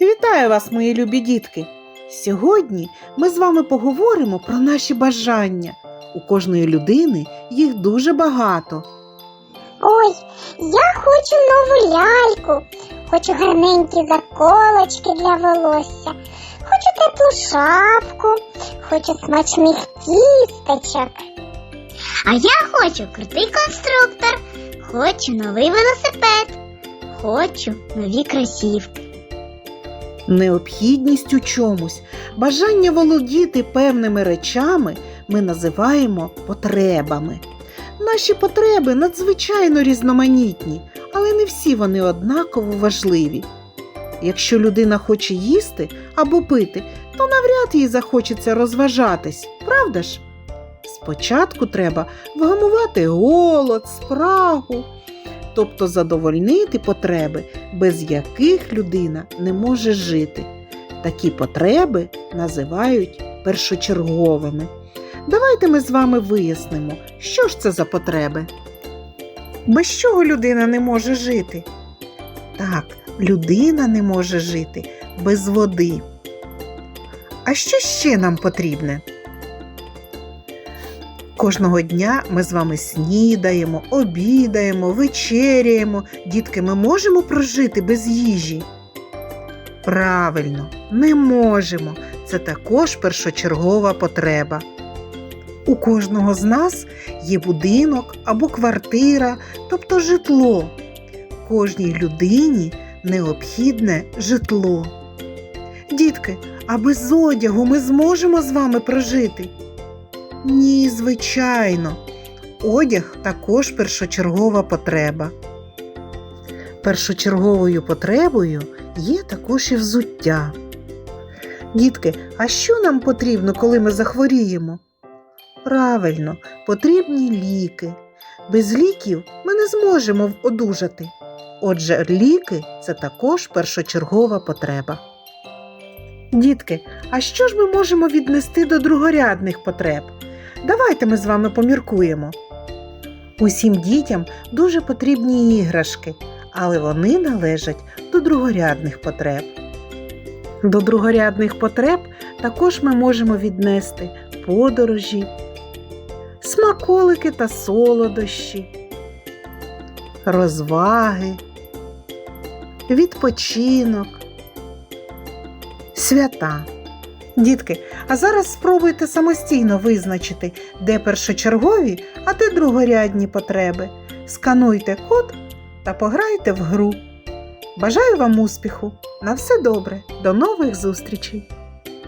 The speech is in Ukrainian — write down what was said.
Вітаю вас, мої любі дітки! Сьогодні ми з вами поговоримо про наші бажання. У кожної людини їх дуже багато. Ой, я хочу нову ляльку, хочу гарненькі заколочки для волосся, хочу теплу шапку, хочу смачних тістечок. А я хочу крутий конструктор, хочу новий велосипед, хочу нові кросівки. Необхідність у чомусь, бажання володіти певними речами ми називаємо потребами. Наші потреби надзвичайно різноманітні, але не всі вони однаково важливі. Якщо людина хоче їсти або пити, то навряд їй захочеться розважатись, правда ж? Спочатку треба вгамувати голод, спрагу, тобто задовольнити потреби, без яких людина не може жити. Такі потреби називають першочерговими. Давайте ми з вами вияснимо, що ж це за потреби. Без чого людина не може жити? Так, людина не може жити без води. А що ще нам потрібне? Кожного дня ми з вами снідаємо, обідаємо, вечеряємо. Дітки, ми можемо прожити без їжі? Правильно, не можемо. Це також першочергова потреба. У кожного з нас є будинок або квартира, тобто житло. Кожній людині необхідне житло. Дітки, а без одягу ми зможемо з вами прожити? Ні, звичайно. Одяг також першочергова потреба. Першочерговою потребою є також і взуття. Дітки, а що нам потрібно, коли ми захворіємо? Правильно, потрібні ліки. Без ліків ми не зможемо одужати. Отже, ліки це також першочергова потреба. Дітки, а що ж ми можемо віднести до другорядних потреб? Давайте ми з вами поміркуємо. Усім дітям дуже потрібні іграшки, але вони належать до другорядних потреб. До другорядних потреб також ми можемо віднести подорожі, смаколики та солодощі, розваги, відпочинок, свята. Дітки, а зараз спробуйте самостійно визначити, де першочергові, а де другорядні потреби. Скануйте код та пограйте в гру. Бажаю вам успіху! На все добре! До нових зустрічей!